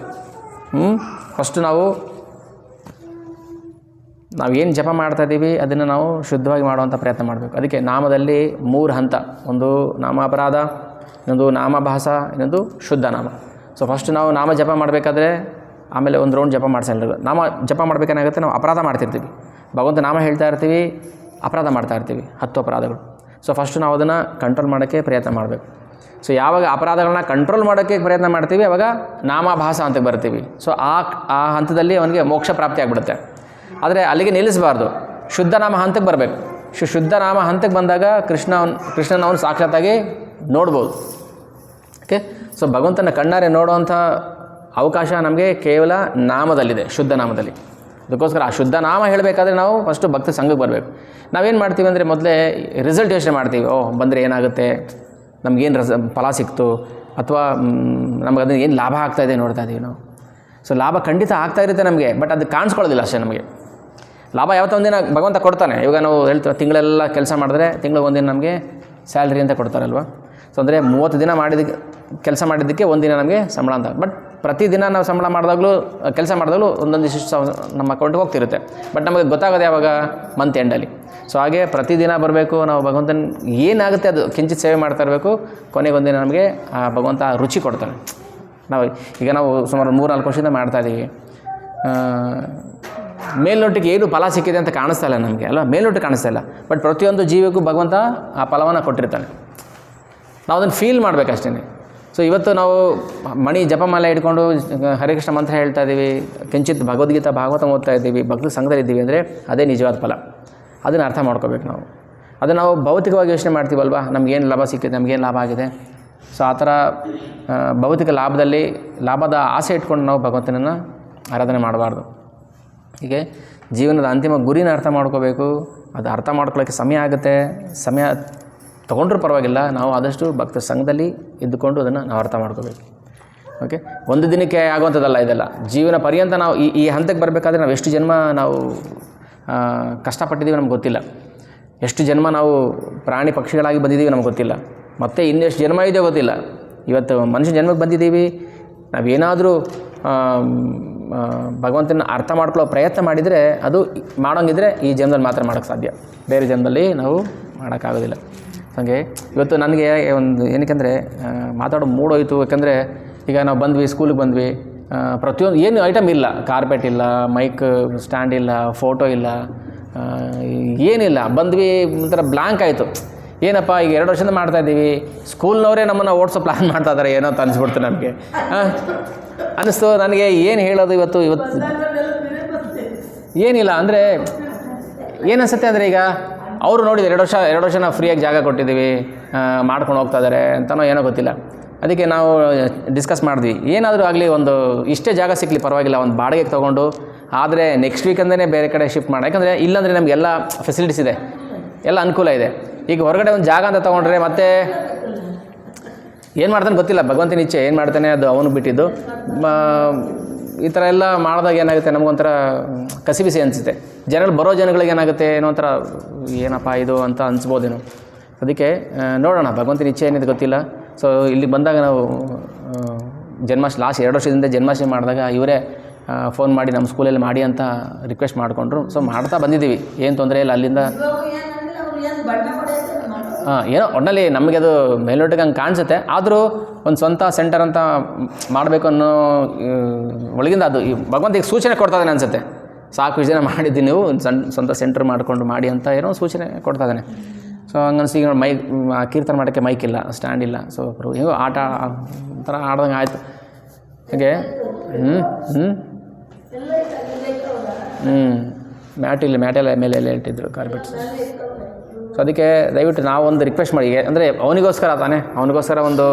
ಹ್ಞೂ ಫಸ್ಟ್ ನಾವು ಏನು ಜಪ ಮಾಡ್ತಾ ಇದ್ದೀವಿ ಅದನ್ನು ನಾವು ಶುದ್ಧವಾಗಿ ಮಾಡುವಂಥ ಪ್ರಯತ್ನ ಮಾಡಬೇಕು. ಅದಕ್ಕೆ ನಾಮದಲ್ಲಿ ಮೂರು ಹಂತ. ಒಂದು ನಾಮ ಅಪರಾಧ ಇನ್ನೊಂದು ನಾಮಭಾಸ, ಇನ್ನೊಂದು ಶುದ್ಧ ನಾಮ. ಸೊ ಫಸ್ಟ್ ನಾವು ನಾಮ ಜಪ ಮಾಡಬೇಕಾದ್ರೆ ಆಮೇಲೆ ಒಂದು ರೌಂಡ್ ಜಪ ಮಾಡಿಸಲ್ಲ ನಾಮ ಜಪ ಮಾಡಬೇಕೇನಾಗುತ್ತೆ, ನಾವು ಅಪರಾಧ ಮಾಡ್ತಿರ್ತೀವಿ. ಭಗವಂತ ನಾಮ ಹೇಳ್ತಾ ಇರ್ತೀವಿ, ಅಪರಾಧ ಮಾಡ್ತಾ ಇರ್ತೀವಿ. ಹತ್ತು ಅಪರಾಧಗಳು. ಸೊ ಫಸ್ಟ್ ನಾವು ಅದನ್ನು ಕಂಟ್ರೋಲ್ ಮಾಡೋಕ್ಕೆ ಪ್ರಯತ್ನ ಮಾಡಬೇಕು. ಸೊ ಯಾವಾಗ ಅಪರಾಧಗಳನ್ನ ಕಂಟ್ರೋಲ್ ಮಾಡೋಕ್ಕೆ ಪ್ರಯತ್ನ ಮಾಡ್ತೀವಿ, ಅವಾಗ ನಾಮಾಭಾಸ ಅಂತ ಬರ್ತೀವಿ. ಸೊ ಆ ಆ ಹಂತದಲ್ಲಿ ಅವನಿಗೆ ಮೋಕ್ಷ ಪ್ರಾಪ್ತಿ ಆಗಿಬಿಡುತ್ತೆ. ಆದರೆ ಅಲ್ಲಿಗೆ ನಿಲ್ಲಿಸಬಾರ್ದು. ಶುದ್ಧ ನಾಮ ಹಂತಕ್ಕೆ ಬರಬೇಕು. ಶು ಶುದ್ಧ ನಾಮ ಹಂತಕ್ಕೆ ಬಂದಾಗ ಕೃಷ್ಣ ಕೃಷ್ಣನ ಅವನು ಸಾಕ್ಷಾತ್ತಾಗಿ ನೋಡ್ಬೋದು. ಓಕೆ ಸೊ ಭಗವಂತನ ಕಣ್ಣಾರೆ ನೋಡುವಂಥ ಅವಕಾಶ ನಮಗೆ ಕೇವಲ ನಾಮದಲ್ಲಿದೆ, ಶುದ್ಧ ನಾಮದಲ್ಲಿ. ಅದಕ್ಕೋಸ್ಕರ ಆ ಶುದ್ಧ ನಾಮ ಹೇಳಬೇಕಾದ್ರೆ ನಾವು ಫಸ್ಟು ಭಕ್ತ ಸಂಘಕ್ಕೆ ಬರಬೇಕು. ನಾವೇನು ಮಾಡ್ತೀವಿ ಅಂದರೆ ಮೊದಲೇ ರಿಸಲ್ಟ್ ಯೋಚನೆ ಮಾಡ್ತೀವಿ. ಓಹ್, ಬಂದರೆ ಏನಾಗುತ್ತೆ? ನಮಗೇನು ರಸ, ಫಲ ಸಿಕ್ತು, ಅಥವಾ ನಮಗೆ ಅದನ್ನು ಏನು ಲಾಭ ಆಗ್ತಾ ಇದೆ ನೋಡ್ತಾ ಇದ್ದೀವಿ ನಾವು. ಸೊ ಲಾಭ ಖಂಡಿತ ಆಗ್ತಾ ಇರುತ್ತೆ ನಮಗೆ ಬಟ್ ಅದು ಕಾಣಿಸ್ಕೊಳ್ಳೋದಿಲ್ಲ ಅಷ್ಟೇ ನಮಗೆ. ಲಾಭ ಯಾವತ್ತೋ ಒಂದಿನ ಭಗವಂತ ಕೊಡ್ತಾನೆ. ಇವಾಗ ನಾವು ಹೇಳ್ತೀವಿ ತಿಂಗಳೆಲ್ಲ ಕೆಲಸ ಮಾಡಿದ್ರೆ ತಿಂಗಳು ಒಂದಿನ ನಮಗೆ ಸ್ಯಾಲ್ರಿ ಅಂತ ಕೊಡ್ತಾರಲ್ವ? ಸೊ ಅಂದರೆ ಮೂವತ್ತು ದಿನ ಮಾಡಿದ ಕೆಲಸ ಮಾಡಿದ್ದಕ್ಕೆ ಒಂದಿನ ನಮಗೆ ಸಂಬಳ ಅಂತ ಬಟ್ ಪ್ರತಿದಿನ ನಾವು ಸಂಬಳ ಮಾಡಿದಾಗಲೂ, ಕೆಲಸ ಮಾಡಿದಾಗಲೂ ಒಂದೊಂದಿಷ್ಟು ಸಾವ್ರ ನಮ್ಮ ಅಕೌಂಟ್ಗೆ ಹೋಗ್ತಿರುತ್ತೆ. ಬಟ್ ನಮಗೆ ಗೊತ್ತಾಗೋದು ಯಾವಾಗ? ಮಂತ್ ಎಂಡಲ್ಲಿ ಸೊ ಹಾಗೆ ಪ್ರತಿದಿನ ಬರಬೇಕು, ನಾವು ಭಗವಂತನ ಏನಾಗುತ್ತೆ ಅದು ಕಿಂಚಿತ್ ಸೇವೆ ಮಾಡ್ತಾ ಇರಬೇಕು ಕೊನೆಗೊಂದಿನ ನಮಗೆ ಆ ಭಗವಂತ ರುಚಿ ಕೊಡ್ತಾನೆ. ನಾವು ಈಗ ನಾವು ಸುಮಾರು ಮೂರು ನಾಲ್ಕು ವರ್ಷದಿಂದ ಮಾಡ್ತಾಯಿದ್ದೀವಿ ಮೇಲ್ನೋಟಿಗೆ ಏನು ಫಲ ಸಿಕ್ಕಿದೆ ಅಂತ ಕಾಣಿಸ್ತಾ ಇಲ್ಲ ನಮಗೆ ಅಲ್ಲ ಮೇಲ್ನೋಟಿಗೆ ಕಾಣಿಸ್ತಾ ಇಲ್ಲ. ಬಟ್ ಪ್ರತಿಯೊಂದು ಜೀವಿಗೂ ಭಗವಂತ ಆ ಫಲವನ್ನು ಕೊಟ್ಟಿರ್ತಾನೆ. ನಾವು ಅದನ್ನು ಫೀಲ್ ಮಾಡಬೇಕಷ್ಟೇ ಸೊ ಇವತ್ತು ನಾವು ಮಣಿ ಜಪಮಾಲೆ ಇಟ್ಕೊಂಡು ಹರಿಕೃಷ್ಣ ಮಂತ್ರ ಹೇಳ್ತಾ ಇದ್ದೀವಿ, ಕಿಂಚಿತ್ ಭಗವದ್ಗೀತಾ ಭಾಗವತ ಓದ್ತಾ ಇದ್ದೀವಿ, ಭಕ್ತ ಸಂಘದಲ್ಲಿದ್ದೀವಿ ಅಂದರೆ ಅದೇ ನಿಜವಾದ ಫಲ. ಅದನ್ನು ಅರ್ಥ ಮಾಡ್ಕೋಬೇಕು ನಾವು. ಅದು ನಾವು ಭೌತಿಕವಾಗಿ ಯೋಚನೆ ಮಾಡ್ತೀವಲ್ವಾ? ನಮಗೇನು ಲಾಭ ಸಿಕ್ಕಿದೆ ನಮಗೇನು ಲಾಭ ಆಗಿದೆ? ಸೊ ಆ ಥರ ಭೌತಿಕ ಲಾಭದಲ್ಲಿ, ಲಾಭದ ಆಸೆ ಇಟ್ಕೊಂಡು ನಾವು ಭಗವಂತನನ್ನು ಆರಾಧನೆ ಮಾಡಬಾರ್ದು. ಹೀಗೆ ಜೀವನದ ಅಂತಿಮ ಗುರಿನ ಅರ್ಥ ಮಾಡ್ಕೋಬೇಕು. ಅದು ಅರ್ಥ ಮಾಡ್ಕೊಳ್ಳೋಕ್ಕೆ ಸಮಯ ಆಗುತ್ತೆ. ಸಮಯ ತೊಗೊಂಡ್ರೂ ಪರವಾಗಿಲ್ಲ, ನಾವು ಆದಷ್ಟು ಭಕ್ತ ಸಂಘದಲ್ಲಿ ಇದ್ದುಕೊಂಡು ಅದನ್ನು ನಾವು ಅರ್ಥ ಮಾಡ್ಕೋಬೇಕು. ಓಕೆ ಒಂದು ದಿನಕ್ಕೆ ಆಗುವಂಥದ್ದಲ್ಲ ಇದೆಲ್ಲ. ಜೀವನ ಪರ್ಯಂತ ನಾವು ಈ ಈ ಹಂತಕ್ಕೆ ಬರಬೇಕಾದ್ರೆ ನಾವು ಎಷ್ಟು ಜನ್ಮ ನಾವು ಕಷ್ಟಪಟ್ಟಿದ್ದೀವಿ ನಮ್ಗೆ ಗೊತ್ತಿಲ್ಲ. ಎಷ್ಟು ಜನ್ಮ ನಾವು ಪ್ರಾಣಿ ಪಕ್ಷಿಗಳಾಗಿ ಬಂದಿದ್ದೀವಿ ನಮ್ಗೆ ಗೊತ್ತಿಲ್ಲ. ಮತ್ತೆ ಇನ್ನೆಷ್ಟು ಜನ್ಮ ಇದೆಯೋ ಗೊತ್ತಿಲ್ಲ. ಇವತ್ತು ಮನುಷ್ಯ ಜನ್ಮಕ್ಕೆ ಬಂದಿದ್ದೀವಿ ನಾವೇನಾದರೂ ಭಗವಂತನ ಅರ್ಥ ಮಾಡ್ಕೊಳ್ಳೋ ಪ್ರಯತ್ನ ಮಾಡಿದರೆ ಅದು ಮಾಡೋಂಗಿದ್ರೆ ಈ ಜನ್ಮದಲ್ಲಿ ಮಾತ್ರ ಮಾಡೋಕ್ಕೆ ಸಾಧ್ಯ. ಬೇರೆ ಜನ್ಮದಲ್ಲಿ ನಾವು ಮಾಡೋಕ್ಕಾಗೋದಿಲ್ಲ ಹಾಗೆ ಇವತ್ತು ನನಗೆ ಒಂದು ಏನಕ್ಕೆಂದರೆ ಮಾತಾಡೋ ಮೂಡೋಯ್ತು ಯಾಕಂದರೆ ಈಗ ನಾವು ಬಂದ್ವಿ ಸ್ಕೂಲಿಗೆ ಬಂದ್ವಿ. ಪ್ರತಿಯೊಂದು ಏನು ಐಟಮ್ ಇಲ್ಲ. ಕಾರ್ಪೆಟ್ ಇಲ್ಲ ಮೈಕ್ ಸ್ಟ್ಯಾಂಡ್ ಇಲ್ಲ ಫೋಟೋ ಇಲ್ಲ. ಏನಿಲ್ಲ. ಬಂದ್ವಿ, ಒಂಥರ ಬ್ಲ್ಯಾಂಕ್ ಆಯಿತು. ಏನಪ್ಪ, ಈಗ ಎರಡು ವರ್ಷದಿಂದ ಮಾಡ್ತಾ ಇದ್ದೀವಿ. ಸ್ಕೂಲ್ನವರೇ ನಮ್ಮನ್ನು ಓಡಿಸೋ ಪ್ಲ್ಯಾನ್ ಮಾಡ್ತಾ ಇದ್ದಾರೆ ಏನೋ ಅಂತ ಅನಿಸ್ಬಿಡ್ತು ಹಾಂ ಅನ್ನಿಸ್ತು ನನಗೆ ಏನು ಹೇಳೋದು ಇವತ್ತು? ಇವತ್ತು ಏನಿಲ್ಲ. ಅಂದರೆ ಏನು ಅನಿಸುತ್ತೆ ಅಂದರೆ ಈಗ ಅವರು ನೋಡಿದ್ರು ಎರಡು ವರ್ಷ ಎರಡು ವರ್ಷ ನಾವು ಫ್ರೀಯಾಗಿ ಜಾಗ ಕೊಟ್ಟಿದ್ದೀವಿ ಮಾಡ್ಕೊಂಡು ಹೋಗ್ತಾ ಇದ್ದಾರೆ ಅಂತನೋ ಏನೋ ಗೊತ್ತಿಲ್ಲ. ಅದಕ್ಕೆ ನಾವು ಡಿಸ್ಕಸ್ ಮಾಡಿದ್ವಿ. ಏನಾದರೂ ಆಗಲಿ ಒಂದು, ಇಷ್ಟೇ ಜಾಗ ಸಿಕ್ಕಲಿ ಪರವಾಗಿಲ್ಲ, ಒಂದು ಬಾಡಿಗೆಗೆ ತೊಗೊಂಡು, ಆದರೆ ನೆಕ್ಸ್ಟ್ ವೀಕಂದೇ ಬೇರೆ ಕಡೆ ಶಿಫ್ಟ್ ಮಾಡಿ. ಯಾಕಂದರೆ ಇಲ್ಲಾಂದರೆ ನಮಗೆಲ್ಲ ಫೆಸಿಲಿಟೀಸ್ ಇದೆ. ಎಲ್ಲ ಅನುಕೂಲ ಇದೆ. ಈಗ ಹೊರಗಡೆ ಒಂದು ಜಾಗ ಅಂತ ತೊಗೊಂಡ್ರೆ ಮತ್ತೆ ಏನು ಮಾಡ್ತಾನೆ ಗೊತ್ತಿಲ್ಲ. ಭಗವಂತನ ಇಚ್ಛೆ ಏನು ಮಾಡ್ತಾನೆ ಅದು ಅವನು ಬಿಟ್ಟಿದ್ದು. ಈ ಥರ ಎಲ್ಲ ಮಾಡಿದಾಗ ಏನಾಗುತ್ತೆ? ನಮಗೊಂಥರ ಕಸಿಬಿಸಿ ಅನಿಸುತ್ತೆ. ಜನಗಳು ಬರೋ ಜನಗಳಿಗೆ ಏನಾಗುತ್ತೆ? ಏನೋ ಒಂಥರ, ಏನಪ್ಪ ಇದು? ಅಂತ ಅನಿಸ್ಬೋದೇನೋ. ಅದಕ್ಕೆ ನೋಡೋಣ. ಭಗವಂತನ ಇಚ್ಛೆ ಏನಿದೆ ಗೊತ್ತಿಲ್ಲ. ಸೊ ಇಲ್ಲಿ ಬಂದಾಗ ನಾವು ಜನ್ಮಾಷ್ಟಮಿ ಲಾಸ್ಟ್ ಎರಡು ವರ್ಷದಿಂದ ಜನ್ಮಾಷ್ಟಮಿ ಮಾಡಿದಾಗ ಇವರೇ ಫೋನ್ ಮಾಡಿ, ನಮ್ಮ ಸ್ಕೂಲಲ್ಲಿ ಮಾಡಿ ಅಂತ ರಿಕ್ವೆಸ್ಟ್ ಮಾಡಿಕೊಂಡ್ರು. ಸೊ ಮಾಡ್ತಾ ಬಂದಿದ್ದೀವಿ. ಏನು ತೊಂದರೆ ಇಲ್ಲ. ಅಲ್ಲಿಂದ ಏನೋ ಒಟ್ಟಿನಲ್ಲಿ ನಮಗೆ ಅದು ಮೇಲ್ನೋಟಕ್ಕೆ ಹಂಗೆ ಕಾಣಿಸುತ್ತೆ. ಆದರೂ ಒಂದು ಸ್ವಂತ ಸೆಂಟರ್ ಅಂತ ಮಾಡಬೇಕು ಅನ್ನೋ ಒಳಗಿಂದ ಅದು ಈ ಭಗವಂತಿಗೆ ಸೂಚನೆ ಕೊಡ್ತಾ ಇದ್ದಾನೆ ಅನಿಸುತ್ತೆ. ಸಾಕು ಜನ ಮಾಡಿದ್ದೀನಿ ನೀವು ಸ್ವಂತ ಸೆಂಟರ್ ಮಾಡಿಕೊಂಡು ಮಾಡಿ ಅಂತ ಏನೋ ಸೂಚನೆ ಕೊಡ್ತಾ ಇದ್ದಾನೆ. ಸೊ ಹಂಗನ್ಸಿ ಈಗ ಮೈಕ್ ಕೀರ್ತನ ಮಾಡೋಕ್ಕೆ ಮೈಕ್ ಇಲ್ಲ ಸ್ಟ್ಯಾಂಡ್ ಇಲ್ಲ. ಸೊ ಹೇಗೋ ಆಟ ಒಂಥರ ಆಡ್ದಂಗೆ ಆಯಿತು. ಹಾಗೆ? ಹ್ಞೂ ಹ್ಞೂ ಹ್ಞೂ ಮ್ಯಾಟ್ ಇಲ್ಲ, ಮ್ಯಾಟೆಲ್ಲ ಮೇಲೆ ಎಲ್ಲ ಇಟ್ಟಿದ್ರು ಕಾರ್ಪೆಟ್ಸ್ ಸೊ ಅದಕ್ಕೆ ದಯವಿಟ್ಟು ನಾವು ಒಂದು ರಿಕ್ವೆಸ್ಟ್ ಮಾಡಿ. ಅಂದರೆ ಅವನಿಗೋಸ್ಕರ ತಾನೆ? ಅವನಿಗೋಸ್ಕರ ಒಂದು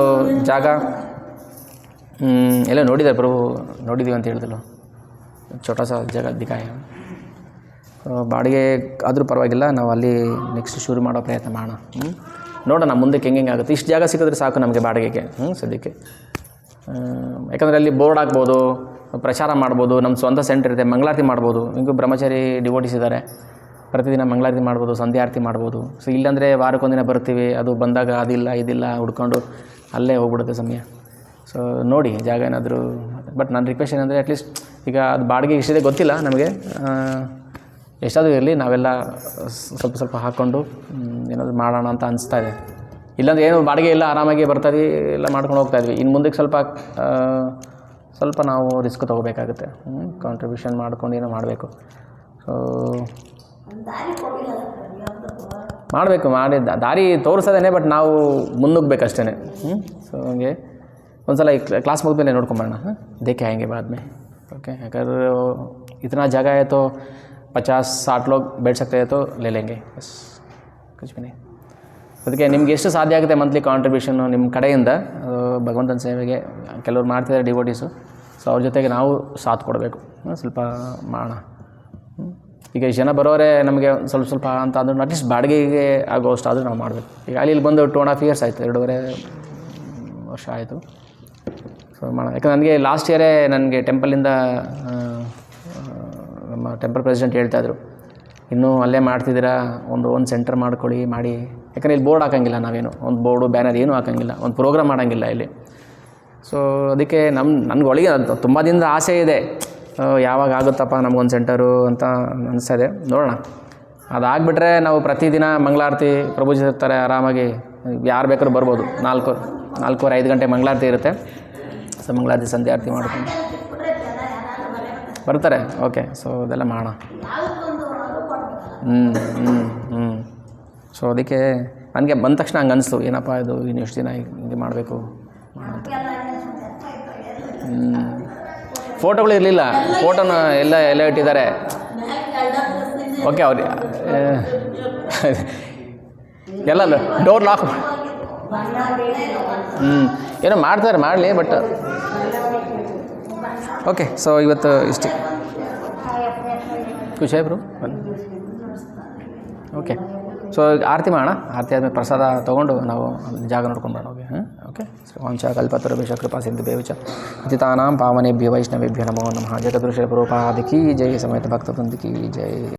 ಜಾಗ? ಎಲ್ಲ ನೋಡಿದ್ದಾರೆ ಪ್ರಭು. ನೋಡಿದ್ದೀವಿ ಅಂತ ಹೇಳಿದ್ರು ಛೋಟಾ ಸಾ ಜಾಗ ದಿಗಾಯ ಸೊ, ಬಾಡಿಗೆ ಆದರೂ ಪರವಾಗಿಲ್ಲ ನಾವು ಅಲ್ಲಿ ನೆಕ್ಸ್ಟ್ ಶುರು ಮಾಡೋ ಪ್ರಯತ್ನ ಮಾಡೋಣ. ಹ್ಞೂ ನೋಡೋಣ ಮುಂದಕ್ಕೆ ಹೆಂಗೆ ಹೆಂಗೆ ಆಗುತ್ತೆ. ಇಷ್ಟು ಜಾಗ ಸಿಕ್ಕಿದ್ರೆ ಸಾಕು ನಮಗೆ ಬಾಡಿಗೆಗೆ. ಹ್ಞೂ ಸದ್ಯಕ್ಕೆ. ಯಾಕಂದರೆ ಅಲ್ಲಿ ಬೋರ್ಡ್ ಆಗ್ಬೋದು ಪ್ರಚಾರ ಮಾಡ್ಬೋದು ನಮ್ಮ ಸ್ವಂತ ಸೆಂಟರ್ ಇದೆ ಮಂಗಳಾರತಿ ಮಾಡ್ಬೋದು ಹಿಂಗೂ ಬ್ರಹ್ಮಚಾರಿ ಡಿವೋಟಿಸ್ ಇದ್ದಾರೆ ಪ್ರತಿದಿನ ಮಂಗಳಾರತಿ ಮಾಡ್ಬೋದು, ಸಂಧ್ಯಾ ಆರತಿ ಮಾಡ್ಬೋದು. ಸೊ ಇಲ್ಲಾಂದರೆ ವಾರಕ್ಕೊಂದಿನ ಬರ್ತೀವಿ ಅದು ಬಂದಾಗ ಅದಿಲ್ಲ, ಇದಿಲ್ಲ ಹುಡ್ಕೊಂಡು ಅಲ್ಲೇ ಹೋಗ್ಬಿಡುತ್ತೆ ಸಮಯ. ಸೊ ನೋಡಿ ಜಾಗ ಏನಾದರೂ ಬಟ್ ನನ್ನ ರಿಕ್ವೆಸ್ಟ್ ಏನಂದರೆ ಅಟ್ಲೀಸ್ಟ್ ಈಗ ಅದು ಬಾಡಿಗೆ ಇಷ್ಟಿದೆ ಗೊತ್ತಿಲ್ಲ ನಮಗೆ. ಎಷ್ಟಾದರೂ ಇರಲಿ, ನಾವೆಲ್ಲ ಸ್ವಲ್ಪ ಸ್ವಲ್ಪ ಹಾಕ್ಕೊಂಡು ಏನಾದರೂ ಮಾಡೋಣ ಅಂತ ಅನಿಸ್ತಾ ಇದೆ. ಇಲ್ಲಾಂದರೆ ಏನು ಬಾಡಿಗೆ ಇಲ್ಲ, ಆರಾಮಾಗಿ ಬರ್ತಾಯಿದ್ವಿ ಎಲ್ಲ ಮಾಡ್ಕೊಂಡು ಹೋಗ್ತಾ ಇದ್ವಿ. ಇನ್ನು ಮುಂದಕ್ಕೆ ಸ್ವಲ್ಪ ಸ್ವಲ್ಪ ನಾವು ರಿಸ್ಕ್ ತೊಗೋಬೇಕಾಗುತ್ತೆ. ಕಾಂಟ್ರಿಬ್ಯೂಷನ್ ಮಾಡ್ಕೊಂಡು ಏನೋ ಮಾಡಬೇಕು. ಸೊ ಮಾಡಬೇಕು, ಮಾಡಿ ದಾರಿ ತೋರಿಸೋದೇನೆ ಬಟ್ ನಾವು ಮುನ್ನುಗ್ಬೇಕಷ್ಟೇ ಹ್ಞೂ ಸೊ ಹಂಗೆ. ಒಂದು ಸಲ ಈ ಕ್ಲಾಸ್ ಮುಗಿದ್ಮೇಲೆ ನೋಡ್ಕೊಂಬೋಣ ಹಾಂ? ದೇಖೆ ಆಯಂಗೆ ಬಾದ್ಮೇ ಓಕೆ अगर इतना जगह है तो पचास ಲೋಗ್ लोग बैठ सकते हैं तो ले ಅದಕ್ಕೆ ನಿಮ್ಗೆ ಎಷ್ಟು ಸಾಧ್ಯ ಆಗುತ್ತೆ ಮಂತ್ಲಿ ಕಾಂಟ್ರಿಬ್ಯೂಷನ್ನು ನಿಮ್ಮ ಕಡೆಯಿಂದ? ಭಗವಂತನ ಸೇವೆಗೆ ಕೆಲವ್ರು ಮಾಡ್ತಿದ್ದಾರೆ ಡಿವೋಟೀಸು ಸೊ ಅವ್ರ ಜೊತೆಗೆ ನಾವು ಸಾಥ್ ಕೊಡಬೇಕು. ಸ್ವಲ್ಪ ಮಾಡೋಣ. ಈಗ ಜನ ಬರೋರೆ ನಮಗೆ ಸ್ವಲ್ಪ ಸ್ವಲ್ಪ ಅಂತ ಅಂದ್ರೂ ಅಟ್ಲೀಸ್ಟ್ ಬಾಡಿಗೆಗೆ ಆಗೋಷ್ಟು ಆದರೂ ನಾವು ಮಾಡಬೇಕು. ಈಗ ಅಲ್ಲಿ ಇಲ್ಲಿ ಬಂದು ಟೂ ಆ್ಯಂಡ್ ಹಾಫ್ ಇಯರ್ಸ್ ಆಯಿತು, ಎರಡೂವರೆ ವರ್ಷ ಆಯಿತು. ಸೊ ಮಾಡೋಣ. ಯಾಕಂದ್ರೆ ನನಗೆ ಲಾಸ್ಟ್ ಇಯರೇ ನನಗೆ ಟೆಂಪಲಿಂದ ನಮ್ಮ ಟೆಂಪಲ್ ಪ್ರೆಸಿಡೆಂಟ್ ಹೇಳ್ತಾಯಿದ್ರು ಇನ್ನೂ ಅಲ್ಲೇ ಮಾಡ್ತಿದ್ದೀರಾ? ಒಂದು ಒಂದು ಸೆಂಟರ್ ಮಾಡ್ಕೊಳ್ಳಿ, ಮಾಡಿ. ಯಾಕಂದರೆ ಇಲ್ಲಿ ಬೋರ್ಡ್ ಹಾಕಂಗಿಲ್ಲ ನಾವೇನು. ಒಂದು ಬೋರ್ಡು ಬ್ಯಾನರ್ ಏನೂ ಹಾಕಂಗಿಲ್ಲ. ಒಂದು ಪ್ರೋಗ್ರಾಮ್ ಮಾಡೋಂಗಿಲ್ಲ ಇಲ್ಲಿ. ಸೊ ಅದಕ್ಕೆ ನಮ್ಮ ನನಗೆ ಒಳಗೆ ತುಂಬ ದಿನದ ಆಸೆ ಇದೆ. ಯಾವಾಗ ಆಗುತ್ತಪ್ಪ ನಮಗೊಂದು ಸೆಂಟರು ಅಂತ ಅನಿಸ್ತಾ ಇದೆ ನೋಡೋಣ. ಅದಾಗ್ಬಿಟ್ರೆ ನಾವು ಪ್ರತಿದಿನ ಮಂಗಳಾರತಿ ಪ್ರಭುಜಿ ಇರ್ತಾರೆ, ಆರಾಮಾಗಿ ಯಾರು ಬೇಕಾದ್ರೂ ಬರ್ಬೋದು. ನಾಲ್ಕು, ನಾಲ್ಕೂವರೆ, ಐದು ಗಂಟೆ ಮಂಗಳಾರತಿ ಇರುತ್ತೆ. ಸೊ ಮಂಗಳಾರತಿ ಸಂಧ್ಯಾ ಆರತಿ ಮಾಡ್ಕೊಂಡು. ಬರ್ತಾರೆ? ಓಕೆ ಸೊ ಅದೆಲ್ಲ ಮಾಡೋಣ. ಹ್ಞೂ ಹ್ಞೂ ಹ್ಞೂ ಸೊ ಅದಕ್ಕೆ ನನಗೆ ಬಂದ ತಕ್ಷಣ ಹಂಗೆ ಅನಿಸ್ತು. ಏನಪ್ಪ ಇದು ಇನ್ನು ಎಷ್ಟು ದಿನ ಹಿಂಗೆ ಮಾಡಬೇಕು? ಮಾಡೋಣ ಹ್ಞೂ ಫೋಟೋಗಳು ಇರಲಿಲ್ಲ. ಫೋಟೋನ ಎಲ್ಲ ಎಲ್ಲ ಇಟ್ಟಿದ್ದಾರೆ. ಓಕೆ ಅವ್ರಿ ಎಲ್ಲ ಡೋರ್ ಲಾಕ್ ಹ್ಞೂ ಏನೋ ಮಾಡ್ತಾರೆ, ಮಾಡಲಿ ಬಟ್ ಓಕೆ ಸೊ ಇವತ್ತು ಇಷ್ಟೇ. ಖುಷಿ ಬ್ರೋ ಓಕೆ ಸೊ ಆರತಿ ಮಾಡೋಣ. ಆರತಿ ಆದಮೇಲೆ ಪ್ರಸಾದ ತೊಗೊಂಡು ನಾವು ಜಾಗ ನೋಡ್ಕೊಂಡು ಬರೋಣ ಓಕೆ ಹಾಂ ఓకే? శ్రీవాంఛ కల్పతరుభేష కృపా సింధుభేవిచ పతితానాం పావనేభ్య వైష్ణవేభ్య నమో నమ. జగదృష రూపాదికి జై. సమేత భక్త బృందికి